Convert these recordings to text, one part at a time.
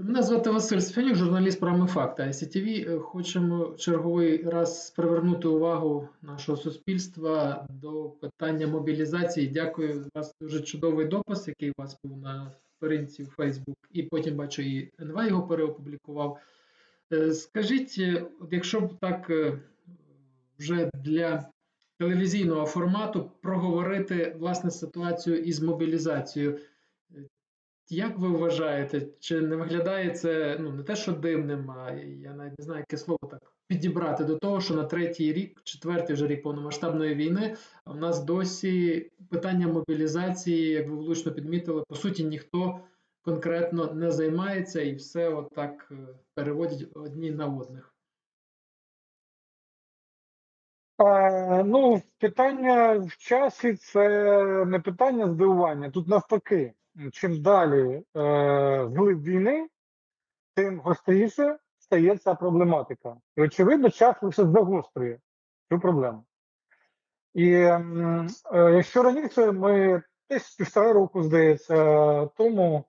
Мене звати Василь Сфенюк, журналіст програми «Факти» ICTV. Е, Хочемо черговий раз привернути увагу нашого суспільства до питання мобілізації. Дякую за вас дуже чудовий допис, який у вас був на сторінці у Facebook, і потім бачу, і НВ його переопублікував. Е, Скажіть, е, якщо б так вже для телевізійного формату проговорити власне ситуацію із мобілізацією. Як ви вважаєте, чи не виглядає це ну не те, що дивним, а я навіть не знаю, яке слово так підібрати до того, що на третій рік, четвертий вже рік повномасштабної війни, в нас досі питання мобілізації, як ви влучно підмітили, по суті, ніхто конкретно не займається і все отак е, переводять одні на одних. Е, ну, питання в часі це не питання здивування. Тут навпаки, чим далі е, глиб війни, тим гостріше стає ця проблематика. І, очевидно, час лише загострює цю проблему. І м, е, якщо раніше ми десь півтора року, здається, тому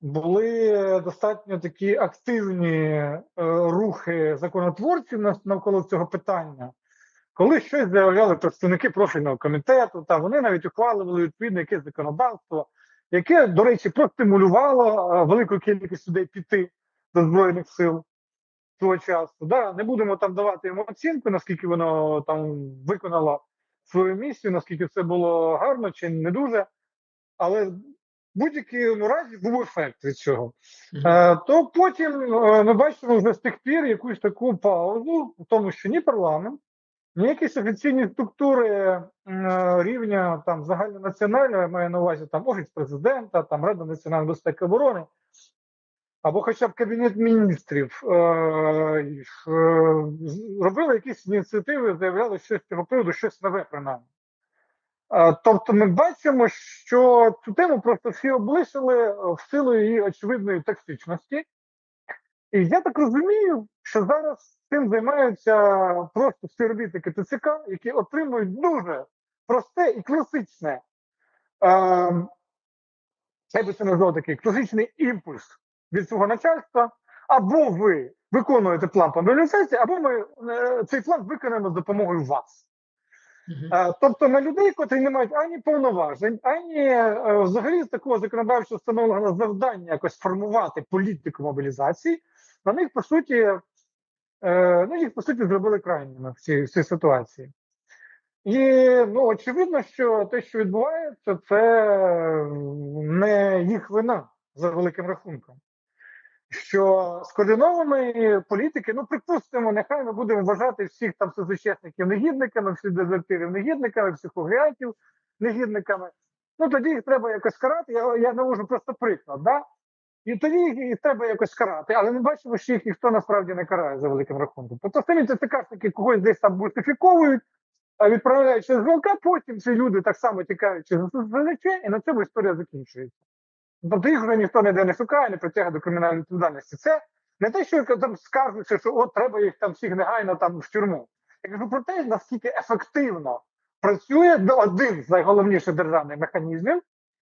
були достатньо такі активні е, рухи законотворців нав- навколо цього питання. Коли щось заявляли представники профільного комітету, та вони навіть ухвалювали відповідне якесь законодавство, яке, до речі, простимулювало е, велику кількість людей піти до збройних сил того часу. Да, не будемо там давати йому оцінку, наскільки воно там виконало свою місію, наскільки це було гарно чи не дуже. Але в будь-якому разі був ефект від цього. Мгм. Е, то потім е, ми бачимо вже з тих пір якусь таку паузу, в тому, що ні парламент, якісь офіційні структури е, рівня там загальнонаціонального, я маю на увазі там офіс президента, там Рада національної безпеки оборони, або хоча б кабінет міністрів е, е, робили якісь ініціативи, заявляли щось з цього приводу, щось нове принаймні. Е, Тобто ми бачимо, що цю тему просто всі облишили в силу її очевидної токсичності. І я так розумію, що зараз цим займаються просто співробітники ТЦК, які отримують дуже просте і класичне, е, я би це назвав такий класичний імпульс від свого начальства. Або ви виконуєте план по мобілізації, або ми е, цей план виконаємо з допомогою вас. Мгм. Е, Тобто на людей, котрі не мають ані повноважень, ані е, взагалі з такого законодавчого встановленого завдання якось формувати політику мобілізації, на них по суті, е, ну їх по суті зробили крайніми в цій, в цій ситуації. І ну очевидно, що те, що відбувається, це не їх вина за великим рахунком. Що скоординованої політики, ну припустимо, нехай ми будемо вважати всіх там СЗЧСників негідниками, всіх дезертирів негідниками, всіх угрятів негідниками. Ну тоді їх треба якось карати. Я, я навожу просто приклад, да? І тоді їх, треба якось карати, але ми бачимо, що їх ніхто насправді не карає за великим рахунком. Тобто самі ТЦКшники когось десь там бутифіковують, а відправляють через ВЛК, потім ці люди так само тікають через СЗЧ, і на цьому історія закінчується. Тобто їх вже ніхто ніде не шукає, не притягує до кримінальної відповідальності. Це не те, що там скажуть, що от треба їх там всіх негайно там в тюрму. Я кажу про те, наскільки ефективно працює один з найголовніших державних механізмів,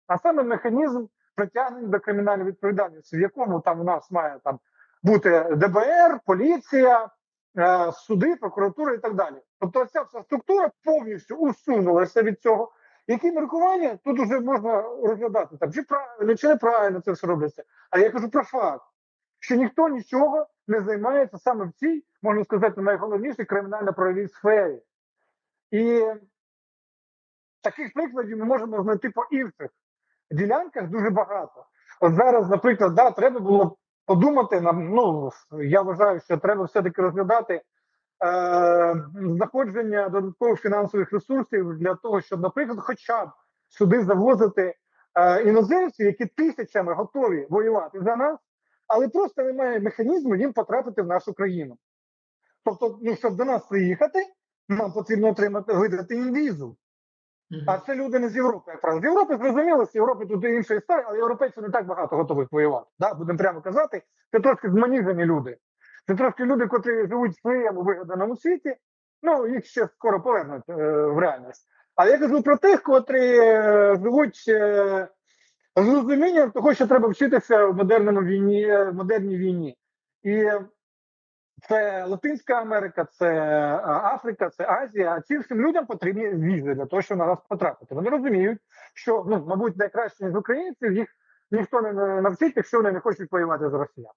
а саме механізм притягнення до кримінальної відповідальності, в якому там у нас має там бути ДБР, поліція, е, суди, прокуратура і так далі. Тобто ця вся структура повністю усунулася від цього. Які міркування тут вже можна розглядати там, чи правильно, чи неправильно це все робиться. А я кажу про факт, що ніхто нічого не займається саме в цій, можна сказати, найголовнішій кримінально-правовій сфері. І таких прикладів ми можемо знайти по інших ділянках дуже багато. От зараз, наприклад, да, треба було подумати нам. Ну я вважаю, що треба все-таки розглядати е, знаходження додаткових фінансових ресурсів для того, щоб, наприклад, хоча б сюди завозити е, іноземців, які тисячами готові воювати за нас, але просто немає механізму їм потрапити в нашу країну. Тобто, ну щоб до нас приїхати, нам потрібно отримати видати їм візу. А це люди не з Європи, як правило. З Європи зрозуміло, з Європи тут інша історія, але європейців не так багато готових воювати. Да? Будемо прямо казати, це трошки зманіжені люди. Це трошки люди, котрі живуть в своєму вигаданому світі. Ну, їх ще скоро повернуть е, в реальність. А я кажу про тих, котрі е, живуть е, з розумінням того, що треба вчитися в модерному війні, в модерній війні. І це Латинська Америка, це е, Африка, це Азія. А цим всім людям потрібні візи для того, щоб на нас потрапити. Вони розуміють, що ну, мабуть, найкраще ніж українців їх ніхто не навчить, якщо вони не хочуть воювати з росіян.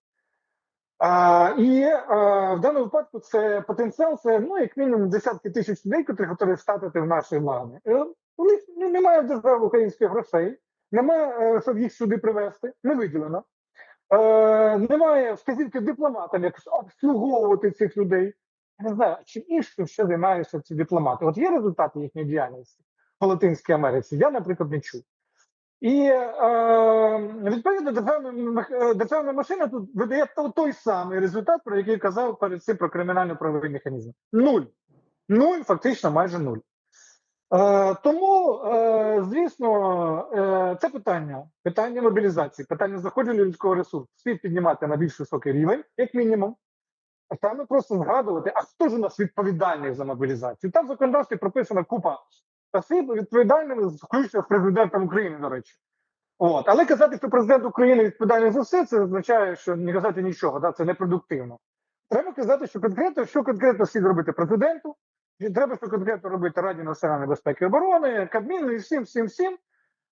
А, І а, в даному випадку це потенціал, це ну як мінімум десятки тисяч людей, які готові встати в наші лани. Е, У них ну, немає держави українських грошей, немає, е, щоб їх сюди привезти, не виділено. Е, Немає вказівки дипломатам, як обслуговувати цих людей. Я не знаю, чим іншим ще займаються ці дипломати. От є результати їхньої діяльності по Латинській Америці. Я, наприклад, не чув. І е, відповідно державна, державна машина тут видає той самий результат, про який казав перед цим про кримінально-правовий механізм. Нуль. Нуль, фактично майже нуль. Е, тому, е, звісно, е, це питання, питання мобілізації, питання заходження людського ресурсу слід піднімати на більш високий рівень, як мінімум. А саме просто згадувати, а хто ж у нас відповідальний за мобілізацію? Там в законодавстві прописана купа осіб відповідальними, включно з президентом України, до речі. От. Але казати, що президент України відповідальний за все, це означає, що не казати нічого, да? це непродуктивно. Треба казати, що конкретно, що конкретно слід робити президенту, треба, що конкретно робити Раді національної безпеки і оборони, Кабміну і всім, всім, всім,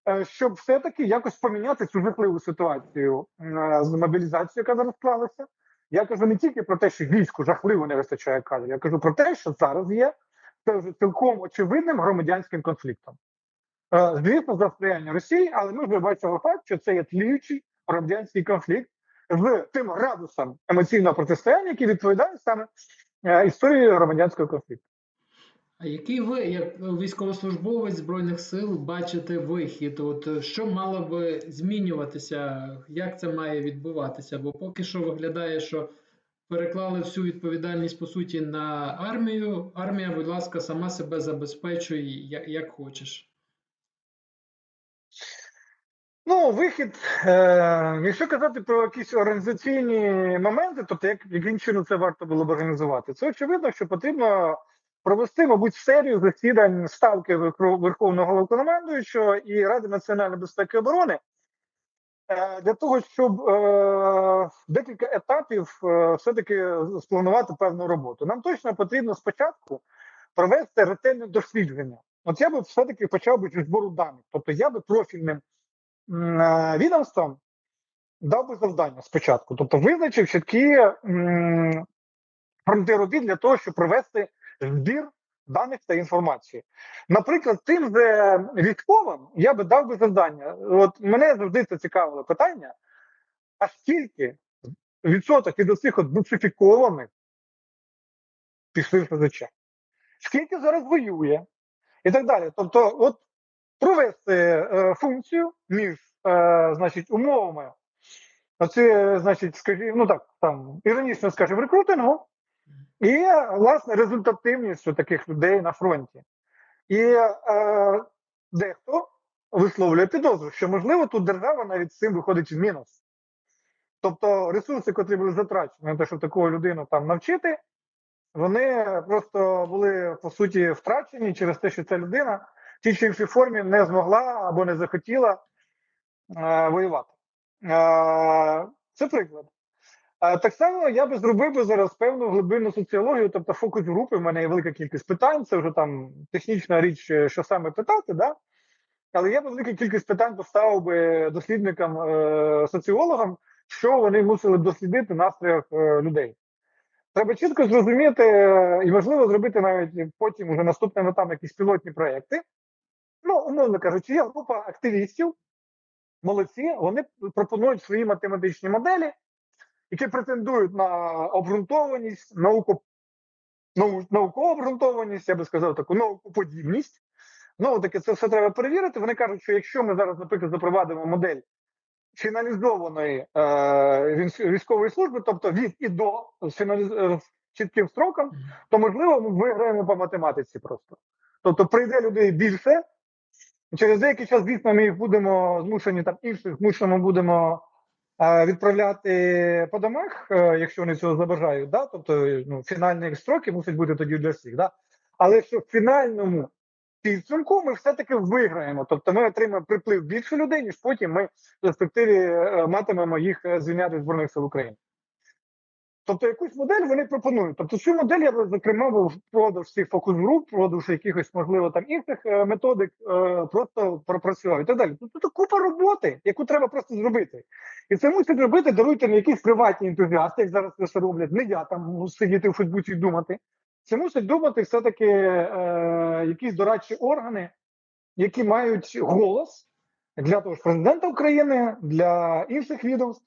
е, щоб все-таки якось поміняти цю жахливу ситуацію е, з мобілізацією, яка зараз склалася. Я кажу не тільки про те, що війську жахливо не вистачає кадрів, я кажу про те, що зараз є це вже цілком очевидним громадянським конфліктом. Е, Звісно, за сприяння Росії, але ми вже бачимо факт, що це є тліючий громадянський конфлікт з тим градусом емоційного протистояння, який відповідає саме історії громадянського конфлікту. А який ви, як військовослужбовець Збройних сил, бачите вихід? От е, що мало би змінюватися? Як це має відбуватися? Бо поки що виглядає, що переклали всю відповідальність по суті на армію. Армія, будь ласка, сама себе забезпечує як, як хочеш. Ну, вихід, е, якщо казати про якісь організаційні моменти, тобто як, яким чином це варто було б організувати, це очевидно, що потрібно провести, мабуть, серію засідань ставки Верхов- Верховного Головнокомандуючого і Ради національної безпеки і оборони е, для того, щоб е, декілька етапів е, все-таки спланувати певну роботу. Нам точно потрібно спочатку провести ретельне дослідження. От я би все-таки почав би збору даних, тобто я би профільним м, відомствам дав би завдання спочатку, тобто визначив чіткі фронти робіт для того, щоб провести збір даних та інформації. Наприклад, тим же військовим я би дав би завдання. От мене завжди це цікавило питання: а скільки відсоток від усіх от бусифікованих пішли СЗЧ? Скільки зараз воює? І так далі. Тобто, от провести е, функцію між е, значить, умовами, оці, значить, скажімо, ну так, там, іронічно скажімо, рекрутингу, і, власне, результативністю таких людей на фронті. І е, дехто висловлює підозру, що, можливо, тут держава навіть з цим виходить в мінус. Тобто ресурси, котрі були затрачені на те, щоб таку людину там навчити, вони просто були по суті втрачені через те, що ця людина в тій чи іншій формі не змогла або не захотіла е, воювати. Е, це приклад. Так само я би зробив би зараз певну глибинну соціологію, тобто фокус групи. В мене є велика кількість питань. Це вже там технічна річ, е, що саме питати, да? але я би велика кількість питань поставив би дослідникам, е, соціологам, що вони мусили б дослідити в настроях е, людей. Треба чітко зрозуміти і можливо зробити навіть потім уже наступним етапом якісь пілотні проекти. Ну, умовно кажучи, є група активістів, молодці, вони пропонують свої математичні моделі, які претендують на обґрунтованість, науку, нау, наукову обґрунтованість, я би сказав, таку наукоподібність. Ну, таке це все треба перевірити. Вони кажуть, що якщо ми зараз, наприклад, запровадимо модель фіналізованої е, військової служби, тобто від і до з фіналіз... е, чітким строком, то можливо ми виграємо по математиці просто. Тобто прийде людей більше. Через деякий час, звісно, ми їх будемо змушені там інших змушено будемо відправляти по домах, е, якщо вони цього забажають. Да? Тобто ну, фінальні строки мусять бути тоді для всіх. Да? Але що в фінальному підсумку ми все-таки виграємо. Тобто ми отримаємо приплив більше людей, ніж потім ми в перспективі е, матимемо їх е, звільняти з Збройних сил України. Тобто якусь модель вони пропонують. Тобто цю модель я зокрема би впродовж цих фокус-груп, впродовж якихось, можливо, там інших е, методик е, просто пропрацював і так далі. Тобто це купа роботи, яку треба просто зробити. І це мусить робити, даруйте не якісь приватні ентузіасти, як зараз це роблять. Не я там сидіти в Фейсбуці і думати. Це мусять думати все-таки е, якісь дорадчі органи, які мають голос для того ж президента України, для інших відомств.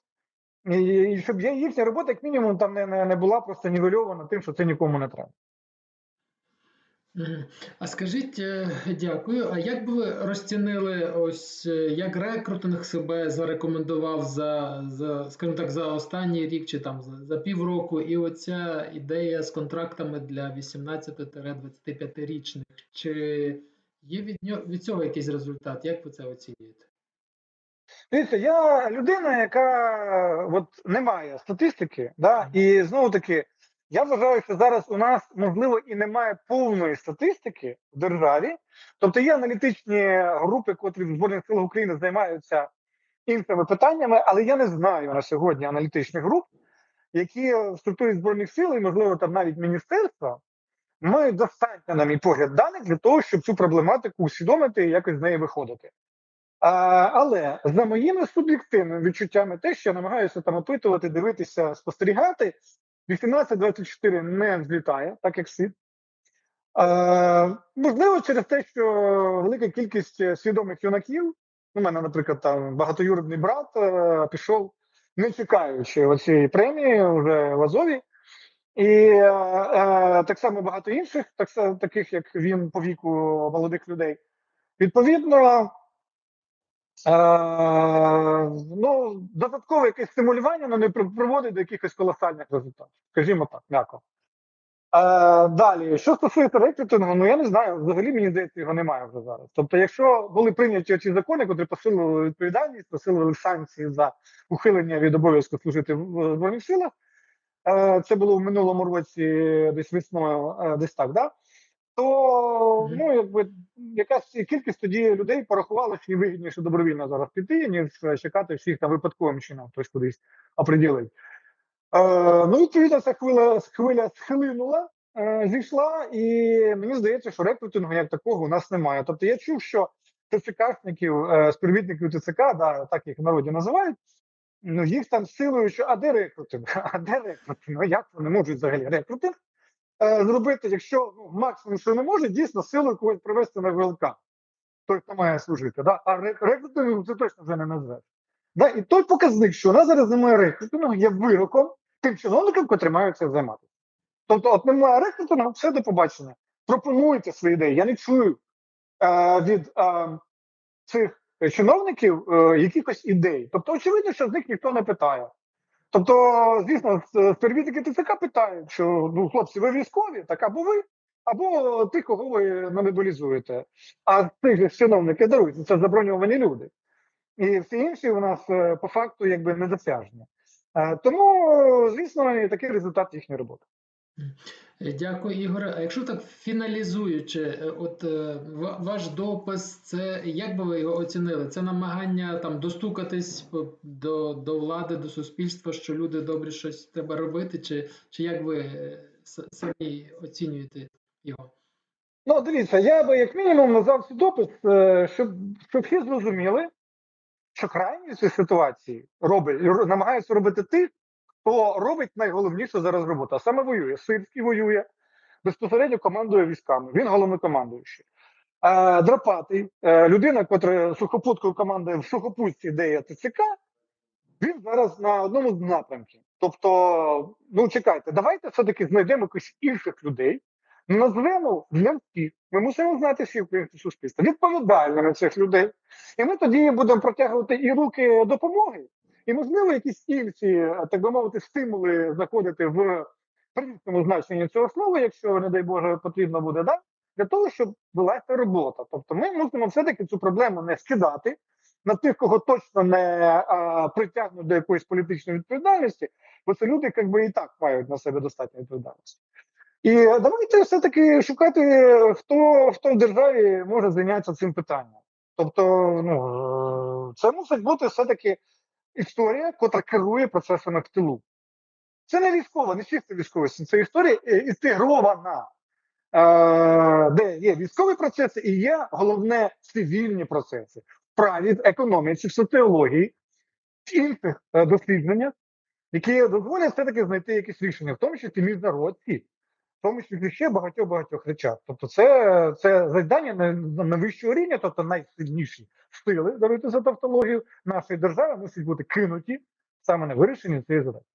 І, щоб їхня робота, як мінімум, там не, не, не була просто нівельована тим, що це нікому не треба. А скажіть, е, дякую. А як би ви розцінили ось е, як рекрутинг себе зарекомендував за, за скажімо так, за останній рік чи там за, за півроку, і оця ідея з контрактами для 18-25-річних? Чи є від нього від цього якийсь результат? Як ви це оцінюєте? Дивіться, я людина, яка от не має статистики, да, і знову таки, я вважаю, що зараз у нас можливо і немає повної статистики в державі. Тобто є аналітичні групи, котрі в Збройних силах України займаються іншими питаннями, але я не знаю на сьогодні аналітичних груп, які в структурі збройних сил, і можливо там навіть міністерства, мають достатньо, на мій погляд, даних для того, щоб цю проблематику усвідомити і якось з неї виходити. А, але за моїми суб'єктивними відчуттями, те, що я намагаюся там опитувати, дивитися, спостерігати, 18-24 не злітає, так як слід. А, можливо, через те, що велика кількість е, свідомих юнаків, у мене, наприклад, там багатоюродний брат е, пішов, не чекаючи оцієї премії вже в Азові. І е, е, так само багато інших, так, таких як він по віку молодих людей. Відповідно, Е, ну, додаткове якесь стимулювання ну, не при- приводить до якихось колосальних результатів. Скажімо так, м'яко. Е, далі, що стосується рекрутингу, ну я не знаю, взагалі мені здається, його немає вже зараз. Тобто, якщо були прийняті ці закони, які посилили відповідальність, посилили санкції за ухилення від обов'язку служити в Збройних силах, е, це було в минулому році, десь весною, е, десь так, да? То ну, якби якась кількість тоді людей порахувала, що їм вигідніше добровільно зараз піти, ніж е, чекати всіх там випадковим чином хтось кудись оприділить. Е, ну, відповідно, ця хвиля, хвиля схилинула, е, зійшла, і мені здається, що рекрутингу як такого у нас немає. Тобто я чув, що ТЦКшників, е, співробітників ТЦК, да, так їх в народі називають, ну їх там силою, що а де рекрутинг? А де рекрутинг? Ну як вони можуть взагалі рекрутинг зробити, якщо ну, максимум, що не може, дійсно силою когось привести на ВЛК, той, хто має служити. Да? А ре- рекрутингом це точно вже не назвеш. Да? І той показник, що у нас зараз немає рекрутингу, є вироком тим чиновникам, котрі мають цим займатися. Тобто, от немає рекрутингу, все до побачення. Пропонуйте свої ідеї. Я не чую е, від е, цих чиновників е, якихось ідей. Тобто, очевидно, що з них ніхто не питає. Тобто, звісно, співробітники ТЦК питають, що ну, хлопці, ви військові, так або ви, або ти, кого ви мобілізуєте. А тих же чиновники даруються, це заброньовані люди. І всі інші у нас е, по факту якби недосяжні. Е, Тому, звісно, і такий результат їхньої роботи. Е, Дякую, Ігоре. А якщо так фіналізуючи, е, от е, ваш допис, це як би ви його оцінили? Це намагання там достукатись до, до влади, до суспільства, що люди добрі щось треба робити, чи, чи як ви самі оцінюєте його? Ну, дивіться, я би як мінімум назвав цей допис, щоб, щоб всі зрозуміли, що крайні в цій ситуації робить, намагаються робити тих, хто робить найголовнішу зараз роботу, а саме воює. Сирський воює, безпосередньо командує військами. Він головнокомандуючий. Е, Драпатий, е, людина, котра сухопуткою командує в сухопутці, де є ТЦК, він зараз на одному з напрямків. Тобто, ну чекайте, давайте все-таки знайдемо якихось інших людей, назвемо для всіх. Ми мусимо знати всі українське суспільство, відповідальними цих людей. І ми тоді будемо протягувати і руки допомоги, і, можливо, якісь інші, е, так би мовити, стимули знаходити в принципному значенні цього слова, якщо, не дай Боже, потрібно буде, да? для того, щоб велася робота. Тобто ми мусимо все-таки цю проблему не скидати на тих, кого точно не а, притягнуть до якоїсь політичної відповідальності, бо це люди, якби і так мають на себе достатньо відповідальності. І давайте все-таки шукати, хто, хто в державі може зайнятися цим питанням. Тобто, ну, е, це мусить бути все-таки історія, котра керує процесами в тилу. Це не військова, не чисто військова, це історія е, інтегрована, е, де є військові процеси і є головне цивільні процеси. В праві, в економіці, в соціології, в інших е, дослідженнях, які дозволять все-таки знайти якісь рішення, в тому числі міжнародці, тому числі ще багатьох багатьох речах. Тобто, це, це завдання на, на вищого рівня, тобто найсильніші сили, даруйте за тавтологію, нашої держави мусять бути кинуті саме на вирішення цієї задачі.